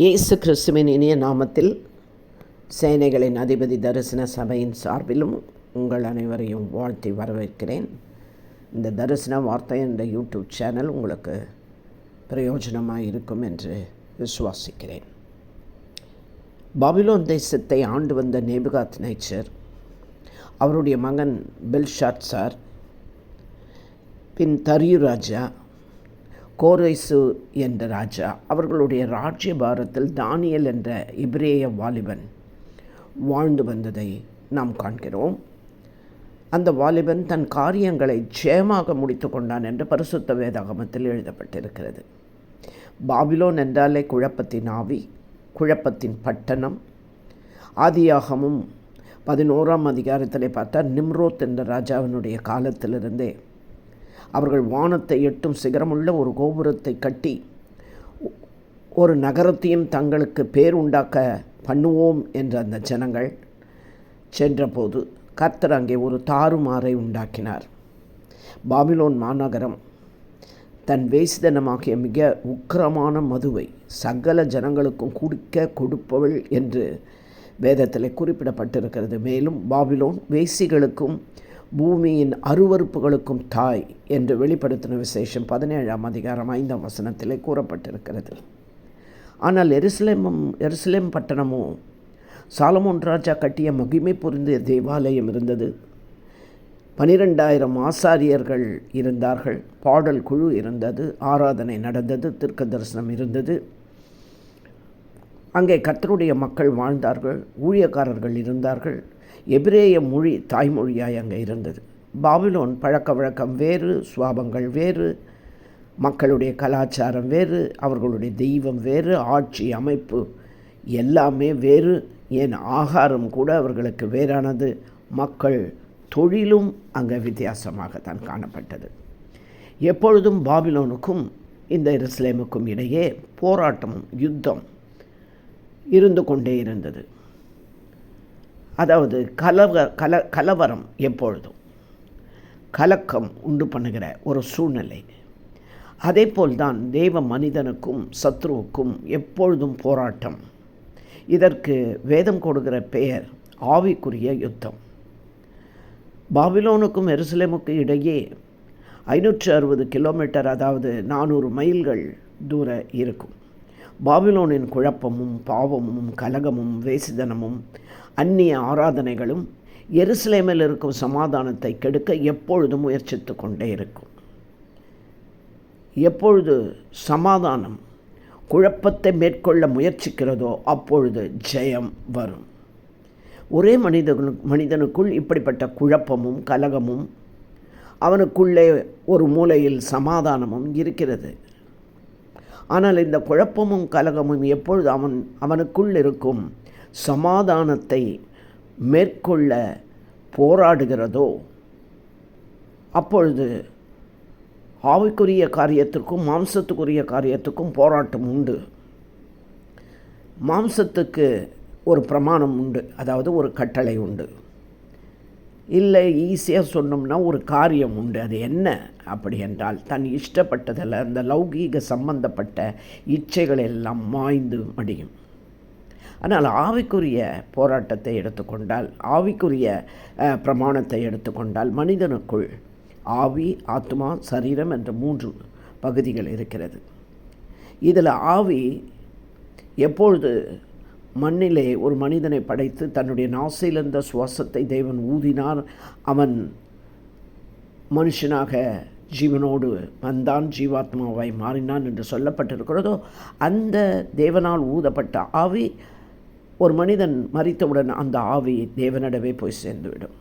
இயேசு கிறிஸ்துவின் இனிய நாமத்தில் சேனைகளின் அதிபதி தரிசன சபையின் சார்பிலும் உங்கள் அனைவரையும் வாழ்த்தி வரவேற்கிறேன். இந்த தரிசன வார்த்தை என்ற யூடியூப் சேனல் உங்களுக்கு பிரயோஜனமாக இருக்கும் என்று விசுவாசிக்கிறேன். பாபிலோன் தேசத்தை ஆண்டு வந்த நேபுகாத் நேச்சர் அவருடைய மகன் பெல்ஷாட் சார் பின் தரியு ராஜா கோரைசு என்ற ராஜா அவர்களுடைய ராஜ்யபாரத்தில் தானியல் என்ற இப்ரேய வாலிபன் வாழ்ந்து வந்ததை நாம் காண்கிறோம். அந்த வாலிபன் தன் காரியங்களை ஜெயமாக முடித்து கொண்டான் என்று பரிசுத்த வேதாகமத்தில் எழுதப்பட்டிருக்கிறது. பாபிலோன் என்றாலே குழப்பத்தின் ஆவி குழப்பத்தின் பட்டணம். ஆதியாகமும் பதினோராம் அதிகாரத்தில் பார்த்தா நிம்ரோத் என்ற ராஜாவினுடைய காலத்திலிருந்தே அவர்கள் வானத்தை எட்டும் சிகரமுள்ள ஒரு கோபுரத்தை கட்டி ஒரு நகரத்தையும் தங்களுக்கு பேர் உண்டாக்க பண்ணுவோம் என்ற அந்த ஜனங்கள் சென்றபோது கர்த்தர் அங்கே ஒரு தாறுமாறை உண்டாக்கினார். பாபிலோன் மாநகரம் தன் வேசிதனமாகிய மிக உக்கிரமான மதுவை சகல ஜனங்களுக்கும் குடிக்க கொடுப்பவள் என்று வேதத்தில் குறிப்பிடப்பட்டிருக்கிறது. மேலும் பாபிலோன் வேசிகளுக்கும் பூமியின் அருவறுப்புகளுக்கும் தாய் என்று வெளிப்படுத்தின விசேஷம் பதினேழாம் அதிகாரம் ஐந்தாம் வசனத்திலே கூறப்பட்டிருக்கிறது. ஆனால் எருசலேமும் எருசலேம் பட்டணமும் சாலமோன் ராஜா கட்டிய மகிமை பொருந்திய தேவாலயம் இருந்தது. பனிரெண்டாயிரம் ஆசாரியர்கள் இருந்தார்கள். பாடல் குழு இருந்தது. ஆராதனை நடந்தது. திருக்க தரிசனம் இருந்தது. அங்கே கத்தருடைய மக்கள் வாழ்ந்தார்கள். ஊழியக்காரர்கள் இருந்தார்கள். எபிரேய மொழி தாய்மொழியாய் அங்கே இருந்தது. பாபிலோன் பழக்க வழக்கம் வேறு சுவாபங்கள் வேறு மக்களுடைய கலாச்சாரம் வேறு அவர்களுடைய தெய்வம் வேறு ஆட்சி அமைப்பு எல்லாமே வேறு. ஏன் ஆகாரம் கூட அவர்களுக்கு வேறானது. மக்கள் தொழிலும் அங்கே வித்தியாசமாகத்தான் காணப்பட்டது. எப்பொழுதும் பாபிலோனுக்கும் இந்த எருசலேமுக்கும் இடையே போராட்டமும் யுத்தம் இருந்து கொண்டே இருந்தது. அதாவது கலவ கல கலவரம் எப்பொழுதும் கலக்கம் உண்டு பண்ணுகிற ஒரு சூழ்நிலை. அதே போல்தான் தேவ மனிதனுக்கும் சத்ருவுக்கும் எப்பொழுதும் போராட்டம். இதற்கு வேதம் கொடுக்கிற பெயர் ஆவிக்குரிய யுத்தம். பாபிலோனுக்கும் எருசலேமுக்கு இடையே ஐநூற்று அறுபது கிலோமீட்டர் அதாவது நானூறு மைல்கள் தூர இருக்கும். பாபிலோனின் குழப்பமும் பாவமும் கலகமும் வேசிதனமும் அந்நிய ஆராதனைகளும் எருசலேமில் இருக்கும் சமாதானத்தை கெடுக்க எப்பொழுதும் முயற்சித்து கொண்டே இருக்கும்? எப்பொழுது சமாதானம் குழப்பத்தை மேற்கொள்ள முயற்சிக்கிறதோ அப்பொழுது ஜெயம் வரும். ஒரே மனிதனு மனிதனுக்குள் இப்படிப்பட்ட குழப்பமும் கலகமும் அவனுக்குள்ளே ஒரு மூலையில் சமாதானமும் இருக்கிறது. ஆனால் இந்த குழப்பமும் கலகமும் எப்பொழுது அவன் அவனுக்குள் இருக்கும்? சமாதானத்தை மேற்கொள்ள போராடுகிறதோ? அப்பொழுது ஆவிக்குரிய காரியத்திற்கும் மாம்சத்துக்குரிய காரியத்துக்கும் போராட்டம் உண்டு. மாம்சத்துக்கு ஒரு பிரமாணம் உண்டு. அதாவது ஒரு கட்டளை உண்டு. இல்லை ஈஸியாக சொன்னோம்னா ஒரு காரியம் உண்டு. அது என்ன? அப்படி என்றால் தன் இஷ்டப்பட்டதில் அந்த லௌகீக சம்பந்தப்பட்ட இச்சைகள் எல்லாம் மாய்ந்து மடியும். ஆனால் ஆவிக்குரிய போராட்டத்தை எடுத்துக்கொண்டால் ஆவிக்குரிய பிரமாணத்தை எடுத்துக்கொண்டால் மனிதனுக்குள் ஆவி ஆத்மா சரீரம் என்ற மூன்று பகுதிகள் இருக்கிறது. இதில் ஆவி எப்பொழுது மண்ணிலே ஒரு மனிதனை படைத்து தன்னுடைய நாசையிலிருந்த சுவாசத்தை தேவன் ஊதினார். அவன் மனுஷனாக ஜீவனோடு வந்தான் ஜீவாத்மாவாய் மாறினான் என்று சொல்லப்பட்டிருக்கிறதோ அந்த தேவனால் ஊதப்பட்ட ஆவி ஒரு மனிதன் மறித்தவுடன் அந்த ஆவி தேவனிடவே போய் சேர்ந்துவிடும்.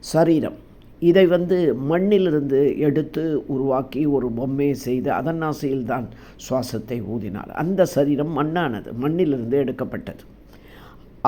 சரீரம். இதை வந்து மண்ணிலிருந்து எடுத்து உருவாக்கி ஒரு பொம்மையை செய்து அதன் ஆசையில்தான் சுவாசத்தை ஊதினார். அந்த சரீரம் மண்ணானது மண்ணிலிருந்து எடுக்கப்பட்டது.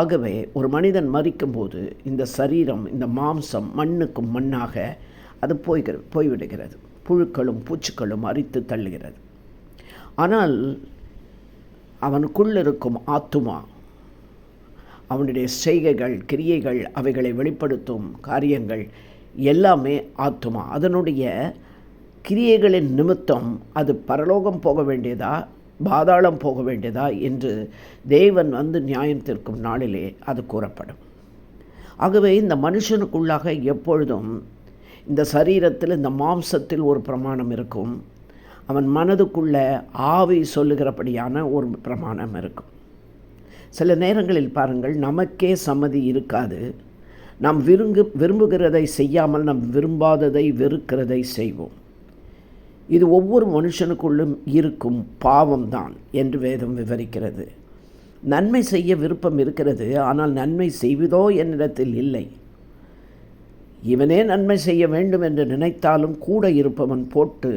ஆகவே ஒரு மனிதன் மறிக்கும்போது இந்த சரீரம் இந்த மாம்சம் மண்ணுக்கும் மண்ணாக அது போய்கிற போய்விடுகிறது. புழுக்களும் பூச்சிக்களும் அரித்து தள்ளுகிறது. ஆனால் அவனுக்குள் இருக்கும் ஆத்துமா அவனுடைய செய்கைகள் கிரியைகள் அவைகளை வெளிப்படுத்தும் காரியங்கள் எல்லாமே ஆத்மா அதனுடைய கிரியைகளின் நிமித்தம் அது பரலோகம் போக வேண்டியதா? பாதாளம் போக வேண்டியதா? என்று தேவன் வந்து நியாயம் தீர்க்கும் நாளிலே அது கூறப்படும். ஆகவே இந்த மனுஷனுக்குள்ளாக எப்பொழுதும் இந்த சரீரத்தில் இந்த மாம்சத்தில் ஒரு பிரமாணம் இருக்கும். அவன் மனதுக்குள்ள ஆவி சொல்லுகிறபடியான ஒரு பிரமாணம் இருக்கும். சில நேரங்களில் பாருங்கள் நமக்கே சம்மதி இருக்காது. நாம் விருங்கு விரும்புகிறதை செய்யாமல் நாம் விரும்பாததை வெறுக்கிறதை செய்வோம். இது ஒவ்வொரு மனுஷனுக்குள்ளும் இருக்கும் பாவம்தான் என்று வேதம் விவரிக்கிறது. நன்மை செய்ய விருப்பம் இருக்கிறது ஆனால் நன்மை செய்வதோ என்னிடத்தில் இல்லை. இவனே நன்மை செய்ய வேண்டும் என்று நினைத்தாலும் கூட இருப்பவன் போட்டு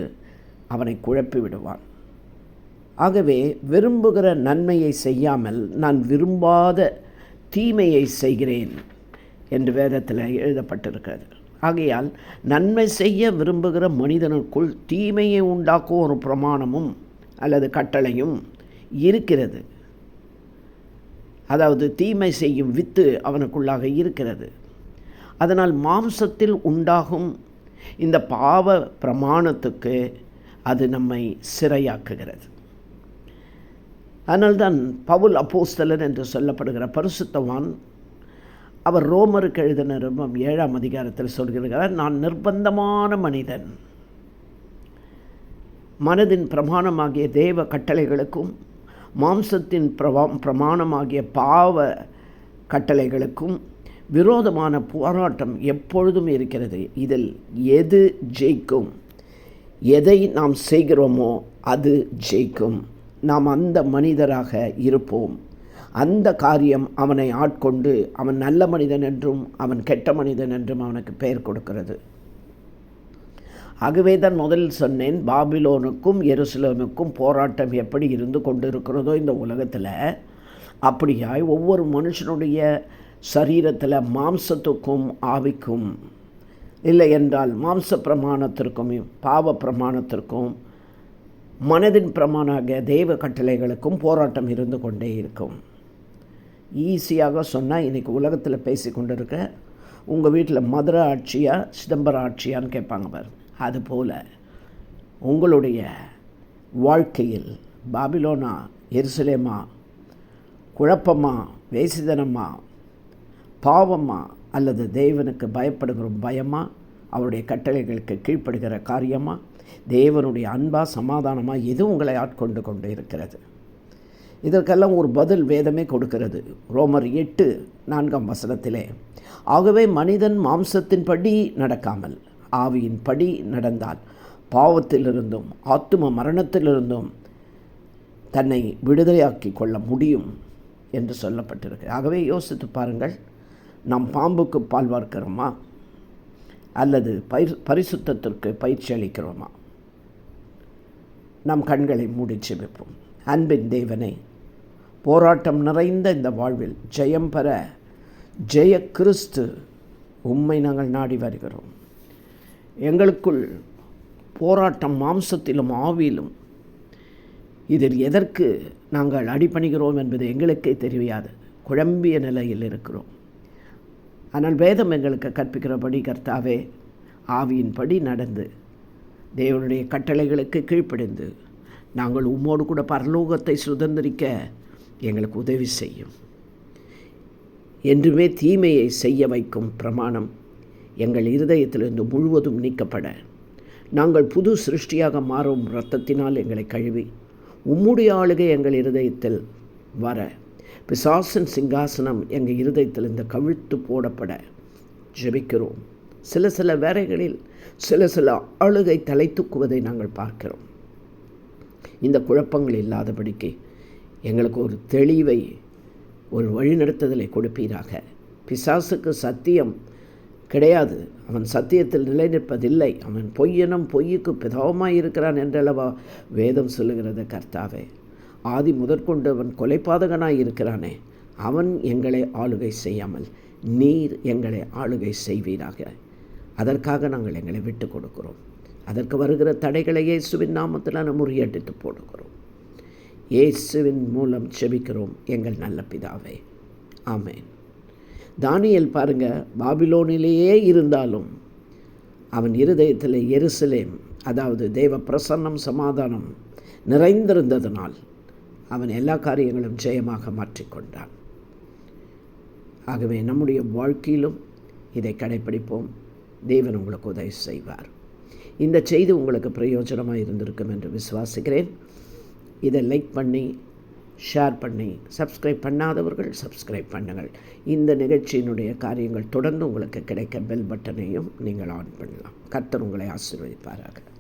அவனை குழப்பி விடுவான். ஆகவே விரும்புகிற நன்மையை செய்யாமல் நான் விரும்பாத தீமையை செய்கிறேன். என்று வேதத்தில் எழுதப்பட்டிருக்கிறது. ஆகையால் நன்மை செய்ய விரும்புகிற மனிதனுக்குள் தீமையை உண்டாக்கும் ஒரு பிரமாணமும் அல்லது கட்டளையும் இருக்கிறது. அதாவது தீமை செய்யும் வித்து அவனுக்குள்ளாக இருக்கிறது. அதனால் மாம்சத்தில் உண்டாகும் இந்த பாவ பிரமாணத்துக்கு அது நம்மை சிறையாக்குகிறது. அதனால்தான் பவுல் அப்போஸ்தலன் என்று சொல்லப்படுகிற பரிசுத்தவான் அவர் ரோமருக்கு எழுதின ரொம்ப ஏழாம் அதிகாரத்தில் சொல்கிறார் நான் நிர்பந்தமான மனிதன். மனதின் பிரமாணமாகிய தேவ கட்டளைகளுக்கும் மாம்சத்தின் பிரவா பிரமாணமாகிய பாவ கட்டளைகளுக்கும் விரோதமான போராட்டம் எப்பொழுதும் இருக்கிறது. இதில் எது ஜெயிக்கும்? எதை நாம் செய்கிறோமோ அது ஜெயிக்கும். நாம் அந்த மனிதராக இருப்போம். அந்த காரியம் அவனை ஆட்கொண்டு அவன் நல்ல மனிதன் என்றும் அவன் கெட்ட மனிதன் என்றும் அவனுக்கு பெயர் கொடுக்கிறது. ஆகவே தான் முதலில் சொன்னேன் பாபிலோனுக்கும் எருசலேமுக்கும் போராட்டம் எப்படி இருந்து கொண்டிருக்கிறதோ இந்த உலகத்தில் அப்படியாய் ஒவ்வொரு மனுஷனுடைய சரீரத்தில் மாம்சத்துக்கும் ஆவிக்கும் இல்லை என்றால் மாம்ச பிரமாணத்திற்கும் பாவ பிரமாணத்திற்கும் மனதின் பிரமாணாக தெய்வ கட்டளைகளுக்கும் போராட்டம் இருந்து கொண்டே இருக்கும். ஈஸியாக சொன்னால் இன்றைக்கி உலகத்தில் பேசி கொண்டு இருக்க உங்கள் வீட்டில் மதுரை ஆட்சியா சிதம்பரம் ஆட்சியான்னு கேட்பாங்க பாரு. அதுபோல் உங்களுடைய வாழ்க்கையில் பாபிலோனா எருசலேமா குழப்பமா வேசிதனமா பாவமா அல்லது தேவனுக்கு பயப்படுகிற பயமா அவருடைய கட்டளைகளுக்கு கீழ்ப்படுகிற காரியமாக தேவனுடைய அன்பா சமாதானமாக எது உங்களை ஆட்கொண்டு கொண்டு இருக்கிறது? இதற்கெல்லாம் ஒரு பதில் வேதமே கொடுக்கிறது. ரோமர் எட்டு நான்காம் வசனத்திலே ஆகவே மனிதன் மாம்சத்தின்படி நடக்காமல் ஆவியின்படி நடந்தால் பாவத்திலிருந்தும் ஆத்தும மரணத்திலிருந்தும் தன்னை விடுதலையாக்கி கொள்ள முடியும் என்று சொல்லப்பட்டிருக்கு ஆகவே யோசித்து பாருங்கள் நாம் பாம்புக்கு பால் வார்க்கிறோமா? அல்லது பயிர் பரிசுத்தத்திற்கு பயிற்சி அளிக்கிறோமா? நம் கண்களை மூடி வைப்போம் அன்பின் தேவனை போராட்டம் நிறைந்த இந்த வாழ்வில் ஜெயம் பெற ஜெய கிறிஸ்து உண்மை நாங்கள் நாடி வருகிறோம். எங்களுக்குள் போராட்டம் மாம்சத்திலும் ஆவியிலும் இதில் எதற்கு நாங்கள் அடிபணிகிறோம் என்பது எங்களுக்கே தெரியாது. குழம்பிய நிலையில் இருக்கிறோம். ஆனால் வேதம் எங்களுக்கு கற்பிக்கிறபடி கர்த்தாவே ஆவியின்படி நடந்து தேவனுடைய கட்டளைகளுக்கு கீழ்ப்படிந்து நாங்கள் உம்மோடு கூட பரலோகத்தை சுதந்திரிக்க எங்களுக்கு உதவி செய்யும். என்றுமே தீமையை செய்ய வைக்கும் பிரமாணம் எங்கள் இருதயத்திலிருந்து முழுவதும் நீக்கப்பட. நாங்கள் புது சிருஷ்டியாக மாறும் இரத்தத்தினால் எங்களை கழுவி உம்முடைய ஆளுகை எங்கள் இருதயத்தில் வர. பிசாசன் சிங்காசனம் எங்கள் இருதயத்தில் இந்த கவிழ்த்து போடப்பட ஜெபிக்கிறோம். சில சில வேலைகளில் சில சில ஆளுகை தலை தூக்குவதை நாங்கள் பார்க்கிறோம். இந்த குழப்பங்கள் இல்லாதபடிக்கு எங்களுக்கு ஒரு தெளிவை ஒரு வழிநடத்துதலை கொடுப்பீராக. பிசாசுக்கு சத்தியம் கிடையாது. அவன் சத்தியத்தில் நிலை நிற்பதில்லை அவன் பொய்யனும் பொய்யுக்கு பிதவமாக இருக்கிறான் என்றளவா வேதம் சொல்லுகிறது கர்த்தாவே. ஆதி முதற்கொண்டு அவன் கொலைபாதகனாய் இருக்கிறானே. அவன் எங்களை ஆளுகை செய்யாமல் நீர் எங்களை ஆளுகை செய்வீராக. அதற்காக நாங்கள் எங்களை விட்டு கொடுக்கிறோம். அதற்கு வருகிற தடைகளை இயேசுவின் நாமத்தில் முறியடித்து போடுகிறோம். இயேசுவின் மூலம் செபிக்கிறோம் எங்கள் நல்ல பிதாவே. ஆமேன். தானியல் பாருங்க பாபிலோனிலேயே இருந்தாலும் அவன் இருதயத்தில் எருசலேம் அதாவது தெய்வ பிரசன்னம் சமாதானம் நிறைந்திருந்ததனால் அவன் எல்லா காரியங்களும் ஜெயமாக மாற்றிக்கொண்டான். ஆகவே நம்முடைய வாழ்க்கையிலும் இதை கடைப்பிடிப்போம். தேவன் உங்களுக்கு உதவி செய்வார். இந்த செய்தி உங்களுக்கு பிரயோஜனமாக இருந்திருக்கும் என்று விசுவாசிக்கிறேன். இதை லைக் பண்ணி ஷேர் பண்ணி சப்ஸ்கிரைப் பண்ணாதவர்கள் சப்ஸ்கிரைப் பண்ணுங்கள். இந்த நிகழ்ச்சியினுடைய காரியங்கள் தொடர்ந்து உங்களுக்கு கிடைக்க பெல் பட்டனையும் நீங்கள் ஆன் பண்ணலாம். கர்த்தர் உங்களை ஆசீர்வதிப்பார்கள்